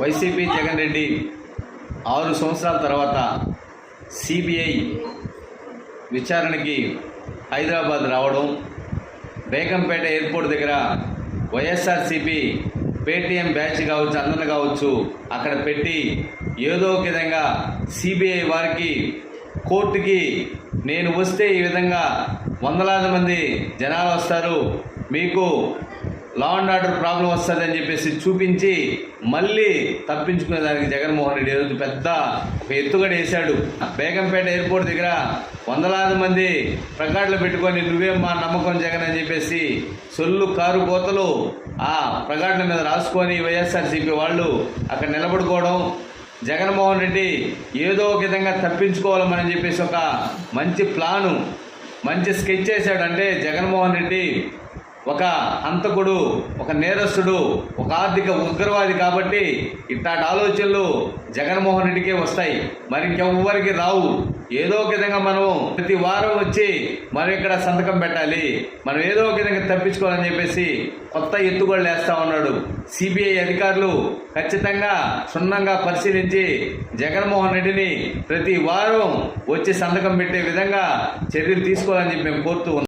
YCP Jagan Reddy ఆరు సంవత్సరాల తర్వాత సిబిఐ విచారణకి హైదరాబాద్ రావడం బేగంపేట ఎయిర్పోర్ట్ దగ్గర వైఎస్ఆర్సిపి పేటిఎం బ్యాచ్ కావచ్చు అందన కావచ్చు అక్కడ పెట్టి ఏదో ఒక విధంగా సిబిఐ వారికి కోర్టుకి నేను వస్తే ఈ విధంగా వందలాది మంది జనాలు వస్తారు మీకు లా అండ్ ఆర్డర్ ప్రాబ్లం వస్తుందని చెప్పేసి చూపించి మళ్ళీ తప్పించుకునే దానికి జగన్మోహన్ రెడ్డి ఈరోజు పెద్ద ఒక ఎత్తుగడ వేశాడు. బేగంపేట ఎయిర్పోర్ట్ దగ్గర వందలాది మంది ప్రగాడ్లు పెట్టుకొని నువ్వే మా నమ్మకం జగన్ అని చెప్పేసి సొల్లు కారు కోతలు ఆ ప్రగాడ్ల మీద రాసుకొని వైఎస్ఆర్సీపీ వాళ్ళు అక్కడ నిలబడుకోవడం జగన్మోహన్ రెడ్డి ఏదో ఒక విధంగా తప్పించుకోవాలని చెప్పేసి ఒక మంచి ప్లాను మంచి స్కెచ్ చేశాడంటే జగన్మోహన్ రెడ్డి ఒక హంతకుడు ఒక నేరస్తుడు ఒక ఆర్థిక ఉగ్రవాది కాబట్టి ఇట్లాంటి ఆలోచనలు జగన్మోహన్ రెడ్డికే వస్తాయి. మరి ఇంకెవ్వరికి రావు. ఏదో ఒక విధంగా మనం ప్రతి వారం వచ్చి మనం ఇక్కడ సంతకం పెట్టాలి. మనం ఏదో ఒక విధంగా తప్పించుకోవాలని చెప్పేసి కొత్త ఎత్తుగోళ్ళు వేస్తా ఉన్నాడు. సిబిఐ అధికారులు ఖచ్చితంగా క్షుణ్ణంగా పరిశీలించి జగన్మోహన్ రెడ్డిని ప్రతి వారం వచ్చి సంతకం పెట్టే విధంగా చర్యలు తీసుకోవాలని చెప్పి మేము కోరుతూ